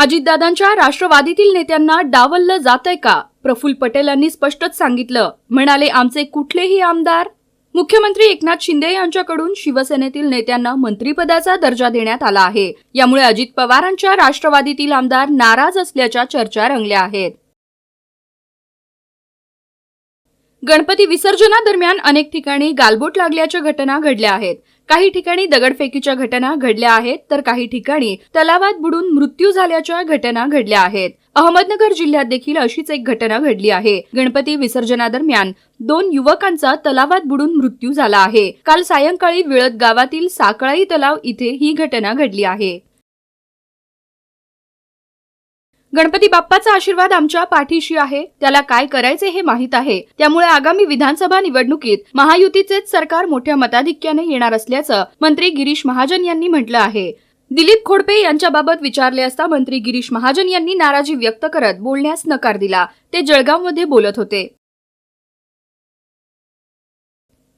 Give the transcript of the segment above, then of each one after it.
अजितदादांच्या राष्ट्रवादीतील नेत्यांना डावललं जातंय का? प्रफुल्ल पटेल यांनी स्पष्टच सांगितलं. म्हणाले आमचे कुठलेही आमदार मुख्यमंत्री एकनाथ शिंदे यांच्याकडून शिवसेनेतील नेत्यांना मंत्रिपदाचा दर्जा देण्यात आला आहे. यामुळे अजित पवारांच्या राष्ट्रवादीतील आमदार नाराज असल्याच्या चर्चा रंगल्या आहेत. गणपती विसर्जनादरम्यान अनेक ठिकाणी गालबोट लागल्याच्या घटना घडल्या आहेत. काही ठिकाणी दगडफेकीच्या घटना घडल्या आहेत तर काही ठिकाणी तलावात बुडून मृत्यू झाल्याच्या घटना घडल्या आहेत. अहमदनगर जिल्ह्यात देखील अशीच एक घटना घडली आहे. गणपती विसर्जनादरम्यान दोन युवकांचा तलावात बुडून मृत्यू झाला आहे. काल सायंकाळी विळद गावातील साकळाई तलाव इथे ही घटना घडली आहे. गणपती बाप्पाचा आशीर्वाद आमच्या पाठीशी आहे. त्याला काय करायचे हे माहीत आहे. त्यामुळे आगामी विधानसभा निवडणुकीत महायुतीचेच सरकार मोठ्या मताधिक्याने येणार असल्याचं मंत्री गिरीश महाजन यांनी म्हटलं आहे. दिलीप खोडपे यांच्याबाबत विचारले असता मंत्री गिरीश महाजन यांनी नाराजी व्यक्त करत बोलण्यास नकार दिला. ते जळगावमध्ये बोलत होते.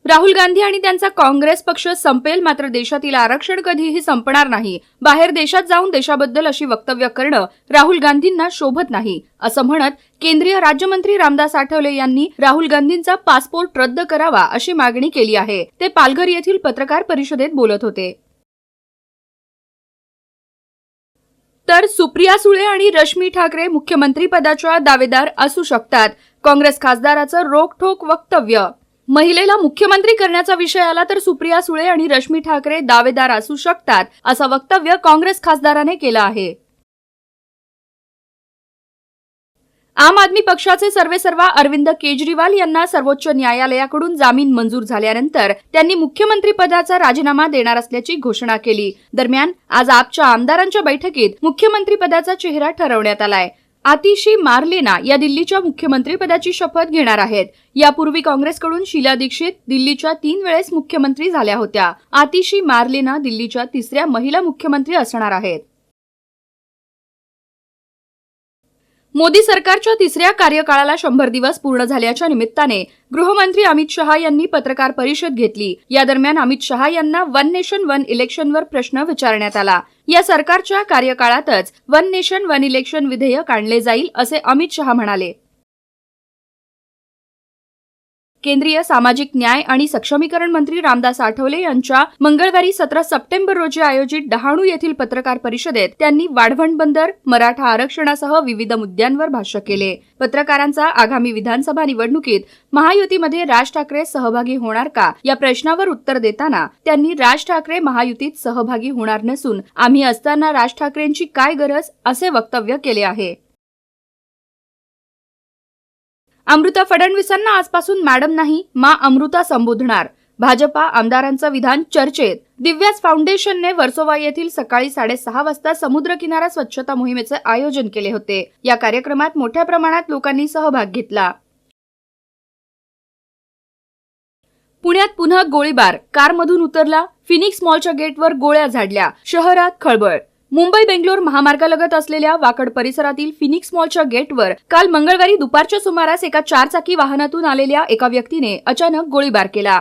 राहुल गांधी आणि त्यांचा काँग्रेस पक्ष संपेल मात्र देशातील आरक्षण कधीही संपणार नाही. बाहेर देशात जाऊन देशाबद्दल अशी वक्तव्य करणं राहुल गांधींना शोभत नाही असं म्हणत केंद्रीय राज्यमंत्री रामदास आठवले यांनी राहुल गांधींचा पासपोर्ट रद्द करावा अशी मागणी केली आहे. ते पालघर येथील पत्रकार परिषदेत बोलत होते. तर सुप्रिया सुळे आणि रश्मी ठाकरे मुख्यमंत्री पदाच्या दावेदार असू शकतात. काँग्रेस खासदाराचं रोखठोक वक्तव्य महिलेला मुख्यमंत्री करण्याचा विषय आला तर सुप्रिया सुळे आणि रश्मी ठाकरे दावेदार असू शकतात असं वक्तव्य काँग्रेस खासदाराने केलं आहे. आम आदमी पक्षाचे सर्वेसर्वा अरविंद केजरीवाल यांना सर्वोच्च न्यायालयाकडून जामीन मंजूर झाल्यानंतर त्यांनी मुख्यमंत्री पदाचा राजीनामा देणार असल्याची घोषणा केली. दरम्यान आज आपच्या आमदारांच्या बैठकीत मुख्यमंत्री पदाचा चेहरा ठरवण्यात आलाय. आतिशी मार्लेना या दिल्लीच्या मुख्यमंत्रीपदाची शपथ घेणार आहेत. यापूर्वी काँग्रेसकडून शीला दीक्षित दिल्लीच्या तीन वेळेस मुख्यमंत्री झाल्या होत्या. आतिशी मार्लेना दिल्लीच्या तिसऱ्या महिला मुख्यमंत्री असणार आहेत. मोदी सरकारच्या तिसऱ्या कार्यकाळाला शंभर दिवस पूर्ण झाल्याच्या निमित्ताने गृहमंत्री अमित शहा यांनी पत्रकार परिषद घेतली. या दरम्यान अमित शहा यांना वन नेशन वन इलेक्शनवर प्रश्न विचारण्यात आला. या सरकारच्या कार्यकाळातच वन नेशन वन इलेक्शन विधेयक आणले जाईल असे अमित शहा म्हणाले. केंद्रीय सामाजिक न्याय आणि सक्षमीकरण मंत्री रामदास आठवले यांच्या मंगळवारी सतरा सप्टेंबर रोजी आयोजित डहाणू येथील पत्रकार परिषदेत त्यांनी वाढवण बंदर मराठा आरक्षणासह विविध मुद्द्यांवर भाष्य केले. पत्रकारांचा आगामी विधानसभा निवडणुकीत महायुतीमध्ये राज ठाकरे सहभागी होणार का या प्रश्नावर उत्तर देताना त्यांनी राज ठाकरे महायुतीत सहभागी होणार नसून आम्ही असताना राज ठाकरेंची काय गरज असे वक्तव्य केले आहे. अमृता फडणवीसांना आजपासून मॅडम नाही मा अमृता संबोधणार. भाजपा आमदारांचं विधान चर्चेत. दिव्यास फाउंडेशनने वर्सोवा येथील सकाळी साडेसहा वाजता समुद्र किनारा स्वच्छता मोहिमेचे आयोजन केले होते. या कार्यक्रमात मोठ्या प्रमाणात लोकांनी सहभाग घेतला. पुण्यात पुन्हा गोळीबार. कारमधून उतरला. फिनिक्स मॉलच्या गेटवर गोळ्या झाडल्या. शहरात खळबळ मुंबई बेंगलोर महामार्गालगत असलेल्या वाकड परिसरातील फिनिक्स मॉलच्या गेटवर काल मंगळवारी दुपारच्या सुमारास एका चारचाकी वाहनातून आलेल्या एका व्यक्तीने अचानक गोळीबार केला.